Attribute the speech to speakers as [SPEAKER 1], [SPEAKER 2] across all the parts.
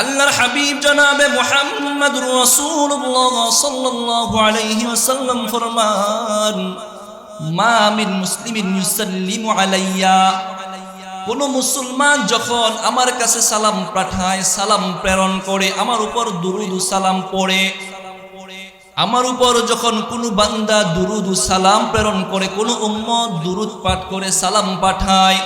[SPEAKER 1] আল্লাহর হাবিব জনাবে মুহাম্মদুর রাসূলুল্লাহ সাল্লাল্লাহু আলাইহি ওয়াসাল্লাম ফরমান, মা মিন মুসলিমিন ইউসাল্লিমু আলাইয়া। কোন মুসলমান যখন আমার কাছে সালাম পাঠায়, সালাম প্রেরণ করে, আমার উপর দুরুদ সালাম পড়ে। আমার উপর যখন কোনো বান্দা দুরুদ সালাম প্রেরণ করে, কোন উম্মত দুরুদ পাঠ করে, সালাম পাঠায়।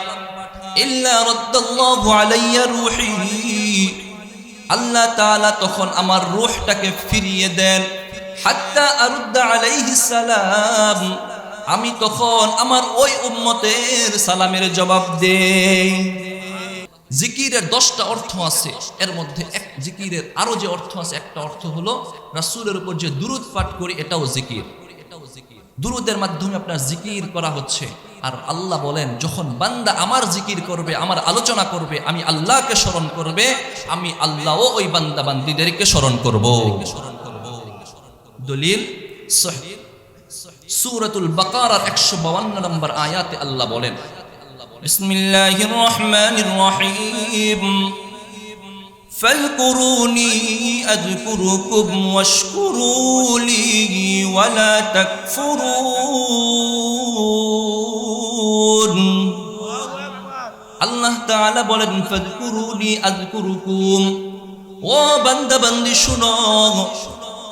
[SPEAKER 1] আল্লাহ তাআলা তখন আমার রূহটাকে ফিরিয়ে দেন। হাত্তা আরুদ্দা আলাইহিস সালাম। আমি তখন আমার ওই উম্মতের সালামের জবাব দেই। জিকিরের দশটা অর্থ আছে। এর মধ্যে এক জিকিরের আরও যে অর্থ আছে, একটা অর্থ হলো রাসূলের উপর যে দুরুদ পাঠ করি, এটাও জিকির। দুরুদের মাধ্যমে আপনার জিকির করা হচ্ছে। আর আল্লাহ বলেন, যখন বান্দা আমার জিকির করবে, আমার আলোচনা করবে, আমি আল্লাহকে স্মরণ করবে, আমি আল্লাহও ওই বান্দা বান্দিদেরকে স্মরণ করব। দলিল সূরাতুল একশো 152 নম্বর আয়াতে আল্লাহ বলেন, বিসমিল্লাহির রহমানির রহিম। فاذكروني أذكركم واشكروا لي ولا تكفرون আল্লাহ তাআলা বলেন ফাযকুরুনি আযকুরুকুম ও বান্দা বান্দি শুনো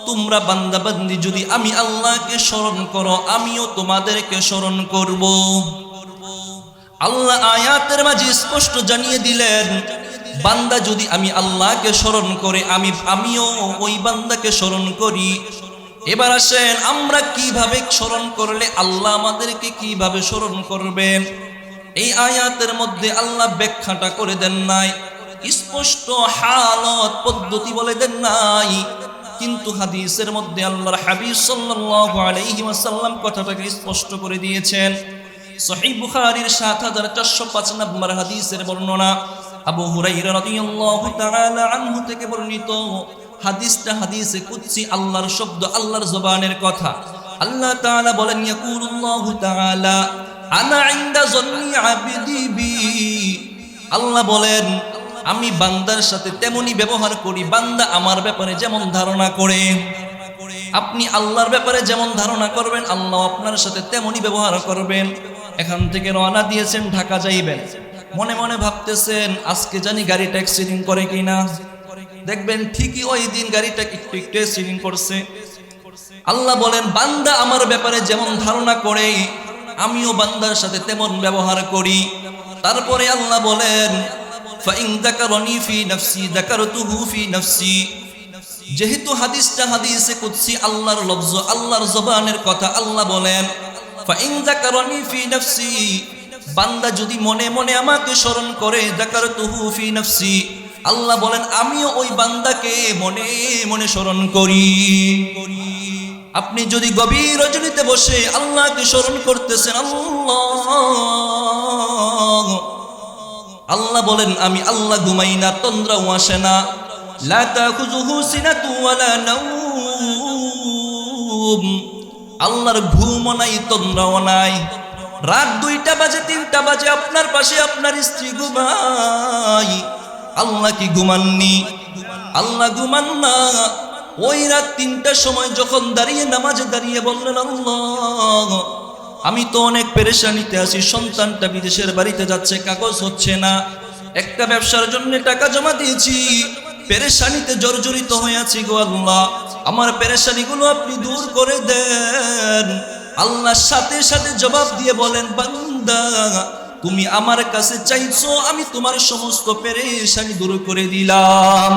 [SPEAKER 1] তোমরা বান্দা বান্দি যদি আমি আল্লাহকে স্মরণ করো আমিও তোমাদেরকে স্মরণ করব আল্লাহ আয়াতের মাঝে স্পষ্ট জানিয়ে দিলেন বান্দা যদি আমি আল্লাহকে স্মরণ করে, আমি, আমিও ওই বান্দাকে স্মরণ করি। এবার আসেন, আমরা কীভাবে স্মরণ করলে আল্লাহ আমাদেরকে কীভাবে স্মরণ করবেন? এই আয়াতের মধ্যে আল্লাহ ব্যাখ্যাটা করে দেন নাই। স্পষ্ট হালত, পদ্ধতি বলে দেন নাই। কিন্তু হাদিসের মধ্যে আল্লাহর হাবিব সাল্লাল্লাহু আলাইহি ওয়াসাল্লাম কথাটাকে স্পষ্ট করে দিয়েছেন। সহিহ বুখারীর 7405 নম্বর হাদিসের বর্ণনা আবু হুরাইরা রাদিয়াল্লাহু তাআলা আনহু থেকে বর্ণিত হাদিসটা হাদিসে কুদসি, আল্লাহর শব্দ, আল্লাহর জবানের কথা। আল্লাহ তাআলা বলেন, ইয়াকুলুল্লাহু তাআলা, আনা ইনদা জন্নি আবিদি বি। আল্লাহ বলেন, আমি বান্দার সাথে তেমনি ব্যবহার করি, বান্দা আমার ব্যাপারে যেমন ধারণা করে। আপনি আল্লাহর ব্যাপারে যেমন ধারণা করবেন, আল্লাহ আপনার সাথে তেমনি ব্যবহার করবেন। এখান থেকে রওনা দিয়েছেন, ঢাকা যাইবেন। মনে মনে ভাবতেছেন, আজকে জানি গাড়িটা অ্যাক্সিডেন্ট করে কিনা। দেখবেন ঠিকই ওই দিন গাড়িটা একটু একটু অ্যাক্সিডেন্ট করছে। আল্লাহ বলেন, বান্দা আমার ব্যাপারে যেমন ধারণা করে, আমিও বান্দার সাথে তেমন ব্যবহার করি। তারপরে আল্লাহ বলেন যেহেতু হাদিসটা হাদিসে কুদসি, আল্লাহর লফজ, আল্লাহর জবানের কথা আল্লাহ বলেন, ফাইন যাকারনি ফি নাফসি। বান্দা যদি মনে মনে আমাকে স্মরণ করে, যাকারতুহু ফি নাফসি, আল্লাহ বলেন, আমিও ওই বান্দাকে মনে মনে স্মরণ করি। আপনি যদি গভীর রজনীতে বসে আল্লাহকে স্মরণ করতেছেন, আল্লাহ আল্লাহ বলেন, আমি আল্লাহ ঘুমাই না, তন্দ্রাও আসে না। আল্লাহর ঘুমও নাই, তন্দ্রাও নাই। রাত দুইটা বাজে, তিনটা বাজে, আপনার পাশে আপনার স্ত্রী ঘুমাই আল্লাহ কি ঘুমাননি? আল্লাহ ঘুমান না। ওই রাত তিনটার সময় যখন দাঁড়িয়ে, নামাজে দাঁড়িয়ে বললেন, আল্লাহ, আমি তো অনেক পেরেশানিতে আছি, সন্তানটা বিদেশের বাড়িতে যাচ্ছে, কাগজ হচ্ছে না। একটা ব্যবসার জন্য টাকা জমা দিয়েছি, পেরেশানিতে জর্জরিত হয়ে আছি গো আল্লাহ। আমার পেরেশানিগুলো আপনি দূর করে দেন। আল্লাহর সাথে সাথে জবাব দিয়ে বলেন, বান্দা, তুমি আমার কাছে চাইছো, আমি তোমার সমস্ত পেরেশানি দূর করে দিলাম।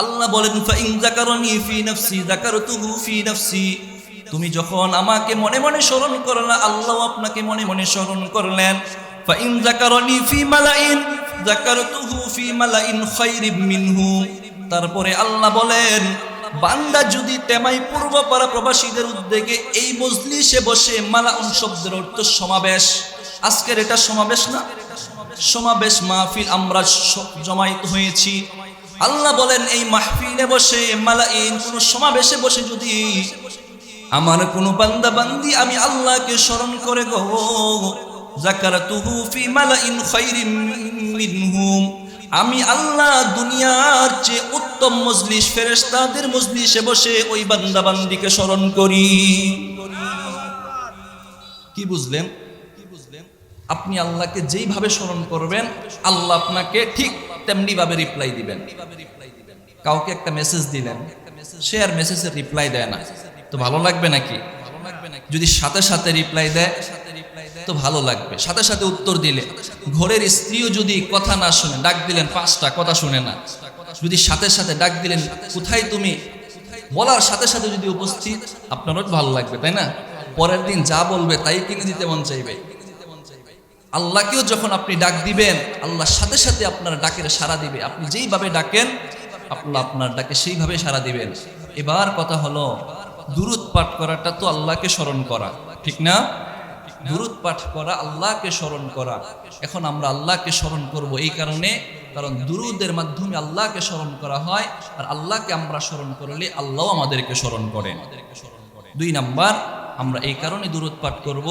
[SPEAKER 1] আল্লাহ বলেন, ফাইন যাকারনি ফি নাফসি, যাকারতুহু ফি নাফসি। তুমি যখন আমাকে মনে মনে স্মরণ করলা, আল্লাহ আপনাকে মনে মনে স্মরণ করলেন, ফাইন যাকারনি ফি মালাইন, যাকারতুহু ফি মালাইন খায়রিম মিনহু। তারপরে আল্লাহ বলেন বান্দা যদি তেমাই পূর্বপাড়া প্রবাসীদের উদ্যোগে এই মজলিসে বসে মালাউন শব্দের অর্থ সমাবেশ। আজকের এটা সমাবেশ না? সমাবেশ মাহফিল আমরা জমায়েত হয়েছি। আল্লাহ বলেন, এই মাহফিলে বসে, মালাইন কোন সমাবেশে বসে যদি আমার কোন বান্দা বান্দি আমি আল্লাহকে স্মরণ করে গো জাকারাতুহু ফি মালাইন খায়রিম মিনহুম। আমি আল্লাহ দুনিয়ার চেয়ে উত্তম মজলিস ফেরেশতাদের মজলিসে বসে ওই বান্দাবান্দিকে স্মরণ করি। কি বুঝলেন? আপনি আল্লাহকে যেইভাবে স্মরণ করবেন, আল্লাহ আপনাকে ঠিক তেমনি ভাবে রিপ্লাই দিবেন। কাউকে একটা মেসেজ দিলেন, সে আর মেসেজের রিপ্লাই দেয় না। তো ভালো লাগবে নাকি? যদি সাথে সাথে রিপ্লাই দেয় তো ভালো লাগবে। সাথে সাথে উত্তর দিলে, ঘরের স্ত্রীও যদি কথা না শুনে, ডাক দিলেন পাঁচটা কথা শুনে না। যদি সাথে সাথে ডাক দিলেন, কোথায় তুমি? বলার সাথে সাথে যদি উপস্থিত, আপনারও ভালো লাগবে, তাই না? পরের দিন যা বলবে তাই কিনে দিতে মন চাইবে। আল্লাহকেও যখন আপনি ডাক দিবেন, আল্লাহ সাথে সাথে আপনার ডাকের সাড়া দিবে। আপনি যেইভাবে ডাকেন, আল্লাহ আপনার ডাকে সেইভাবে সাড়া দিবেন। এবার কথা হলো দুরুদ পাঠ করাটা তো আল্লাহকে স্মরণ করা, ঠিক না? দুরুদ পাঠ করা, আল্লাহকে স্মরণ করা। এখন আমরা আল্লাহকে স্মরণ করব এই কারণে, কারণ দুরুদের মাধ্যমে আল্লাহকে স্মরণ করা হয়, আর আল্লাহকে আমরা স্মরণ করলে আল্লাহ আমাদেরকে স্মরণ করেন। দুই নাম্বার, আমরা এই কারণে দুরুদ পাঠ করব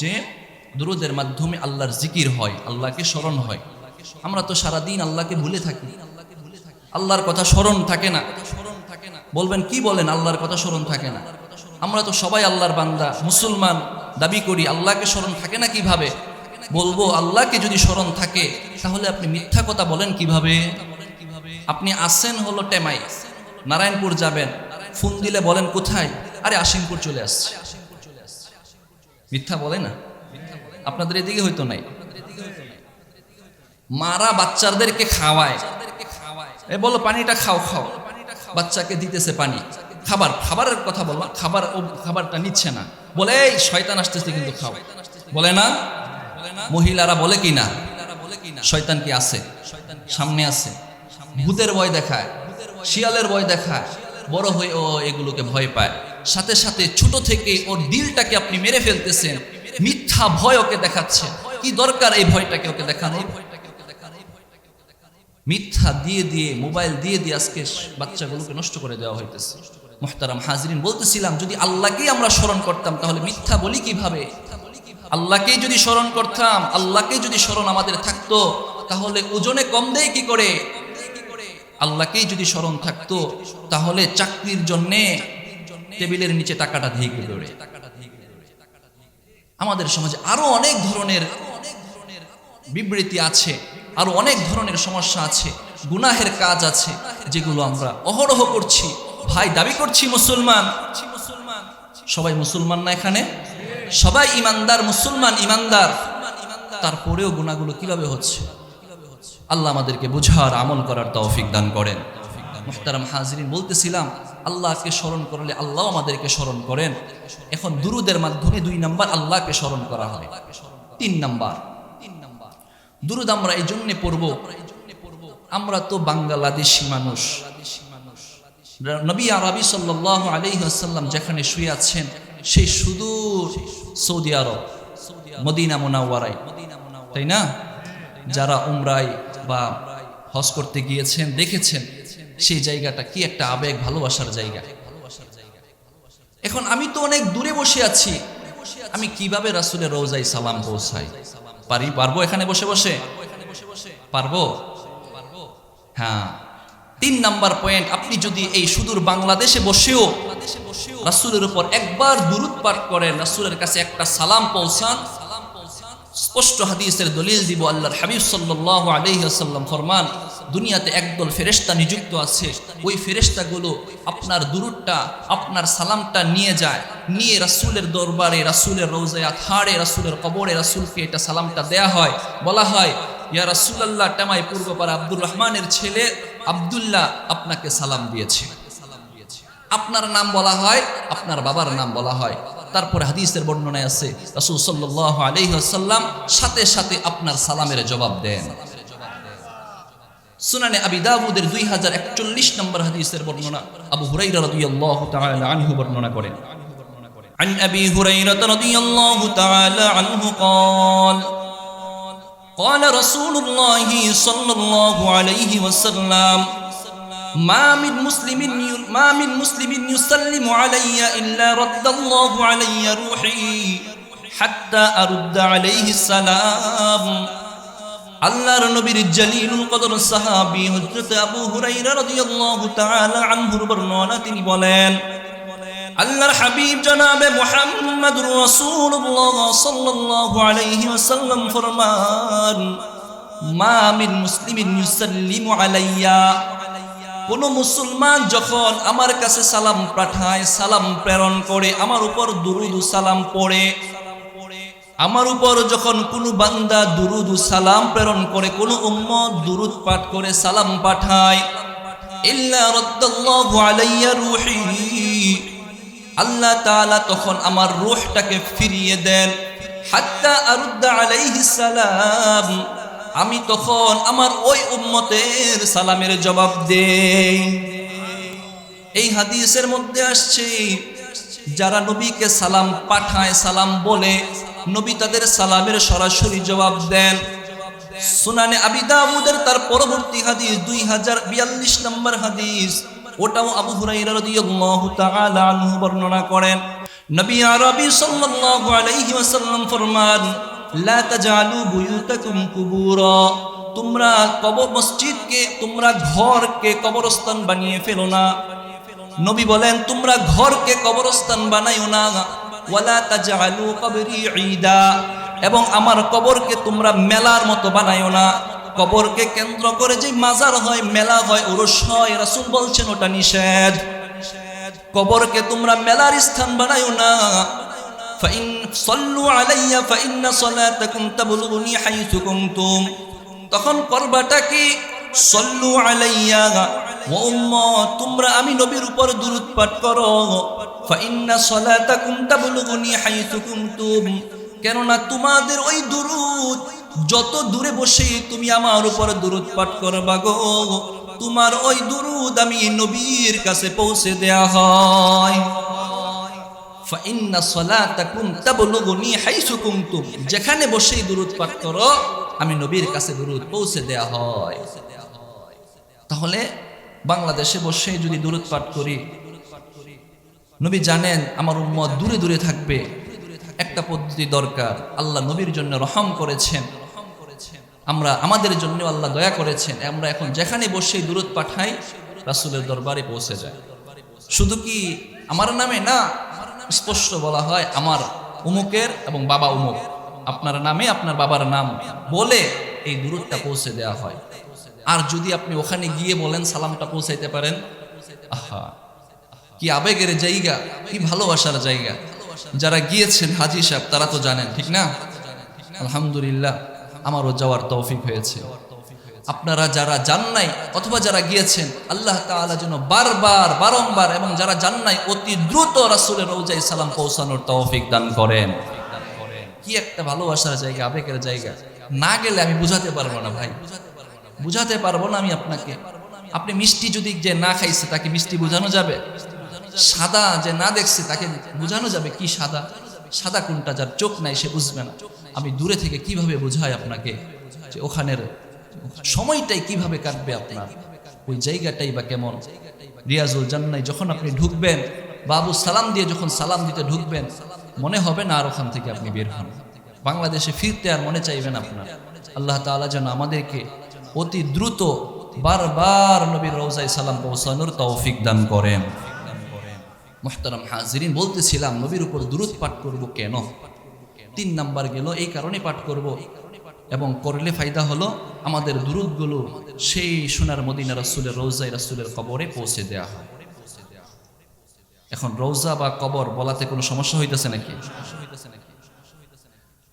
[SPEAKER 1] যে, দুরুদের মাধ্যমে আল্লাহর জিকির হয়, আল্লাহকে স্মরণ হয়। আমরা তো সারাদিন আল্লাহকে ভুলে থাকি। আল্লাহর কথা স্মরণ থাকে না। বলবেন, কি বলেন, আল্লাহর কথা স্মরণ থাকে না? আমরা তো সবাই আল্লাহর বান্দা, মুসলমান। দাবি করি, আল্লাহকে স্মরণ থাকে না কীভাবে? বলব, আল্লাহকে যদি স্মরণ থাকে, তাহলে আপনি মিথ্যা কথা বলেন কীভাবে? আপনি আসেন হলো টেমাই, নারায়ণপুর যাবেন, ফোন দিলে বলেন কোথায়? আরে আসিমপুর চলে আসছে। মিথ্যা বলে না? আপনাদের এদিকে হয়তো নাই। মারা বাচ্চাদেরকে খাওয়ায়। এ বলো পানিটা খাও খাও। বাচ্চাকে দিতেছে পানি। খাবার খাবারের কথা বললাম খাবার ও খাবারটা নিচ্ছে না। বলে এই শয়তান আসতেছে কিন্তু খাও। বলে না? মহিলারা বলে কি না? শয়তান কি আছে? সামনে আছে। ভূতের ভয় দেখায়। শিয়ালের ভয় দেখায়। বড় হয়ে ও এগুলোকে ভয় পায়। সাথে সাথে ছোট থেকে ওর দিলটাকে আপনি মেরে ফেলতেছেন। মিথ্যা ভয় ওকে দেখাচ্ছে। কি দরকার এই ভয়টাকে ওকে দেখানোর? মিথ্যা দিয়ে দিয়ে মোবাইল দিয়ে দিয়ে আজকে বাচ্চাগুলোকে নষ্ট করে দেওয়া হইতেছে। মোহতারাম হাজরিন, বলতেছিলাম, যদি আল্লাহকেই আমরা স্মরণ করতাম, তাহলে মিথ্যা বলি কীভাবে? আল্লাহকেই যদি স্মরণ করতাম, আল্লাহকেই যদি স্মরণ আমাদের থাকতো, তাহলে ওজনে কম দেয় কি করে? আল্লাহকেই যদি স্মরণ থাকতো, তাহলে চাকরির জন্যে টেবিলের নিচে টাকাটা দিয়ে দৌড়ে আমাদের সমাজে আরও অনেক ধরনের বিবৃতি আছে, আরও অনেক ধরনের সমস্যা আছে, গুনাহের কাজ আছে, যেগুলো আমরা অহরহ করছি। ভাই, দাবি করছি মুসলমান। সবাই মুসলমান না এখানে? সবাই ইমানদার, মুসলমান ইমানদার। তারপরেও গুণাগুলো কীভাবে হচ্ছে? আল্লাহ আমাদেরকে বুঝার, আমল করার তৌফিক দান করেন। মুহতারাম হাজরিন, বলতেছিলাম, আল্লাহকে স্মরণ করলে আল্লাহ আমাদেরকে স্মরণ করেন। এখন দুরুদের মাধ্যমে দুই নাম্বার আল্লাহকে স্মরণ করা হয়। তিন নাম্বার। দুরুদ আমরা এই জন্যে পড়ব, আমরা তো বাংলাদেশি মানুষ। নবী আরবি সাল্লাহ আলহিহাসাল্লাম যেখানে শুয়ে আছেন, সেই সুদূর সৌদি আরব, মদিনা মোনাওয়ারাই তাই না? যারা উমরাই বা হজ করতে গিয়েছেন, দেখেছেন সেই জায়গাটা কি একটা আবেগ, ভালোবাসার জায়গা। এখন আমি তো অনেক দূরে বসে আছি। আমি কীভাবে রাসুলের রোজাই সালাম পৌঁছাই? পারি? পারব এখানে বসে বসে? পারব? হ্যাঁ। তিন নাম্বার পয়েন্ট আপনি যদি এই সুদূর বাংলাদেশে বসেও রাসুলের উপর একবার দুরুদ পাঠ করেন, রাসুলের কাছে একটা সালাম পৌঁছান, স্পষ্ট হাদিসের দলিল দিব, আল্লাহর হাবিব সাল্লাহ আলহিহাসাল্লাম ফরমান, দুনিয়াতে একদল ফেরেস্তা নিযুক্ত আছে, ওই ফেরেস্তাগুলো আপনার দুরুদটা, আপনার সালামটা নিয়ে যায়, নিয়ে রাসুলের দরবারে, রাসুলের রোজায় থাড়ে রাসুলের কবরে রাসুলকে এটা সালামটা দেয়া হয়, বলা হয়, ইয়া রাসুলাল্লাহ, টামাই পূর্বপাড়া আব্দুর রহমানের ছেলে আবদুল্লাহ আপনাকে সালাম দিয়েছে আপনার নাম বলা হয় আপনার বাবার নাম বলা হয় তারপরে হাদিসের বর্ণনায় আছে রাসুল সাল্লাহ আলহিহাসাল্লাম সাথে সাথে আপনার সালামের জবাব দেন সুনানে আবি দাউদের দুই হাজার একচল্লিশ নম্বর হাদিসের বর্ণনা আবু হুরাইরা রাদিয়াল্লাহু তাআলা আনহু বর্ণনা করেন عن أبي هريرة رضي الله تعالى عنه قال قال رسول الله صلى الله عليه وسلم ما من مسلم ما من مسلم يسلم علي إلا رد الله علي روحي حتى أرد عليه السلام আল্লাহর নবীর জালিলুল কদর সাহাবী হযরত আবু হুরায়রা রাদিয়াল্লাহু তাআলা আনহুর বর্ণনা তিনি বলেন আল্লাহর হাবিব জনাবে মুহাম্মদুর রাসূলুল্লাহ সাল্লাল্লাহু আলাইহি ওয়াসাল্লাম ফরমান, মা মিন মুসলিমিন ইউসাল্লিমু আলাইয়া। কোন মুসলমান যখন আমার কাছে সালাম পাঠায়, সালাম প্রেরণ করে, আমার উপর দুরুদ সালাম পড়ে। আমার উপর যখন কোনো বান্দা দুরুদ সালাম প্রেরণ করে, কোন উম্মত দুরুদ পাঠ করে, সালাম পাঠায়, ইল্লা রাদ্দাল্লাহু আলাইয়া রূহি। আল্লাহ তাআলা তখন আমার রূহটাকে ফিরিয়ে দেন। হাত্তা আরুদ্দা সালাম, আমি তখন আমার ওই উম্মতের সালামের জবাব দেই। এই হাদিসের মধ্যে আসছে, যারা নবীকে সালাম পাঠায়, সালাম বলে, নবী তাদের সালামের সরাসরি জবাব দেন। সুনানে আবি দাউদের তার পরবর্তী হাদিস, দুই হাজার বিয়াল্লিশ নম্বর হাদিস। ওটাও আবু হুরাইরা রাদিয়াল্লাহু তাআলা আনহু বর্ণনা করেন। নবী আরবি সাল্লাল্লাহু আলাইহি ওয়াসাল্লাম ফরমান, লা তাজালু বুয়ুতাকুম কুবুরা। তোমরা কবর মসজিদকে, তোমরা ঘরকে কবরস্থান বানিয়ে ফেলো না। নবী বলেন, তোমরা ঘরকে কবরস্থান বানাইও না। ওয়ালা তাজআলু কবরি ঈদা। এবং আমার কবরকে তোমরা মেলার মতো বানাইও না। কবরকে কেন্দ্র করে যে মাজার হয়, মেলা হয়, ওরস হয়, রাসূল বলছেন ওটা নিষেধ। কবরকে তোমরা মেলার স্থান বানাইও না। ফাইন সল্লু আলাইয়া ফাইন্না সলাতাকুম তাবলুগুনি হাইথু কুনতুম। তখন করবাটা কি? সল্লু আলাইয়া। ও উম্মত, তোমরা আমি নবীর উপর দুরূদ পাঠ করো। ফাইন্না সলাতাকুম তাবলুগুনি হাইথু কুনতুম। কেননা তোমাদের ওই দুরুদ যত দূরে বসে তুমি আমার উপর দুরুদ পাঠ করবা গো, তোমার ওই দুরুদ আমি নবীর কাছে পৌঁছে দেয়া হয়। যেখানে বসেই দুরুদ পাঠ করো, আমি নবীর কাছে দুরুদ পৌঁছে দেয়া হয়। তাহলে বাংলাদেশে বসে যদি দুরুদ পাঠ করি, নবী জানেন আমার উম্মত দূরে দূরে থাকবে। একটা পদ্ধতি দরকার, আল্লাহ নবীর জন্য রহম করেছেন। আমরা আমাদের জন্য আল্লাহ দয়া করেছেন, আমরা এখন যেখানে বসে দূরত পাঠাই, রাসূলের দরবারে পৌঁছে যায়। শুধু কি আমার নামে? না, স্পষ্ট বলা হয় আমার উমুকের এবং বাবা উমুক। আপনার নামে আপনার বাবার নাম বলে এই দূরত্বটা পৌঁছে দেওয়া হয়। আর যদি আপনি ওখানে গিয়ে বলেন সালামটা পৌঁছাইতে পারেন, আহা, কি আবেগের জায়গা, কি ভালোবাসার জায়গা। যারা গিয়েছেন হাজি সাহেব, তারা তো জানেন, ঠিক না? আলহামদুলিল্লাহ। আমারও যাওয়ার তৌফিক হয়েছে। আপনারা যারা যান নাই অথবা যারা গিয়েছেন, আল্লাহ তাআলা যেন বারবার, বারংবার এবং যারা যান নাই অতি দ্রুত রাসূলের রওজাই সালাম পৌঁছানোর তৌফিক দান করেন। কি একটা ভালোবাসার জায়গা, আবেগের জায়গা। না গেলে আমি বুঝাতে পারব না ভাই। বুঝাতে পারব না আমি আপনাকে। আপনি মিষ্টি যদি যে না খাইছে, তাকে মিষ্টি বোঝানো যাবে? সাদা যে না দেখছে, তাকে বোঝানো যাবে কি সাদা? সাদা কোনটা যার চোখ নাই সে বুঝবে না। আমি দূরে থেকে কীভাবে বোঝাই আপনাকে যে ওখানের সময়টাই কীভাবে কাটবে আপনার? ওই জায়গাটাই বা কেমন? রিয়াজুল জান্নাই যখন আপনি ঢুকবেন, বাবু সালাম দিয়ে যখন সালাম দিতে ঢুকবেন, মনে হবে না আর ওখান থেকে আপনি বের হন। বাংলাদেশে ফিরতে আর মনে চাইবেন আপনার। আল্লাহ তাআলা যেন আমাদেরকে অতি দ্রুত বারবার নবীর রওজায় সালাম পৌঁছানোর তৌফিক দান করেন। মোহতারাম হাজিরিন, বলতেছিলাম, নবীর উপর দূরত পাঠ করব কেন? তিন নাম্বার গেল, এই কারণে পাঠ করব। এবং করলে ফায়দা হলো, আমাদের দুরুদগুলো সেই সোনার মদিনা রাসুলের রোজাই রাসুলের কবরে পৌঁছে দেয়া হয়। এখন রোজা বা কবর বলাতে কোনো সমস্যা হইতেছে নাকি?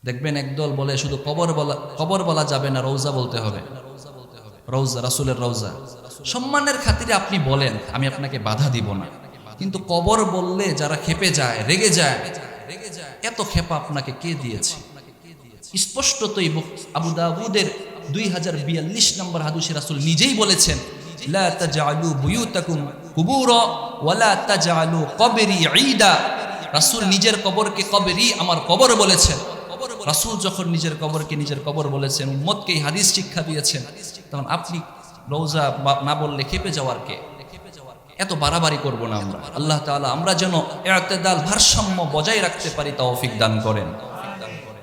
[SPEAKER 1] দেখবেন একদল বলে, শুধু কবর বলা কবর বলা যাবে না রৌজা বলতে হবে। রৌজা রাসুলের রৌজা সম্মানের খাতিরে আপনি বলেন, আমি আপনাকে বাধা দিব না। কিন্তু কবর বললে যারা খেপে যায়, রেগে যায়, এত খেপা আপনাকে কে দিয়েছে? স্পষ্টতই আবু দাউদের দুই হাজার বিয়াল্লিশ নম্বর হাদুসে রাসুল নিজেই বলেছেন, লা তাজআলু বুয়ুতাকুম কুবুরা ওয়ালা তাজআলু কবরি ঈদা। রাসূল নিজের কবরকে কবরি আমার কবর বলেছেন। রাসূল যখন নিজের কবরকে নিজের কবর বলেছেন, উম্মতকে হাদিস শিক্ষা দিয়েছেন, তখন আপনি রওজা বা- না বললে খেপে যাওয়ার কে? এত বাড়াবাড়ি করব না আমরা। আল্লাহ তালা আমরা যেন এতেদাল ভারসাম্য বজায় রাখতে পারি, তৌফিক দান করেন।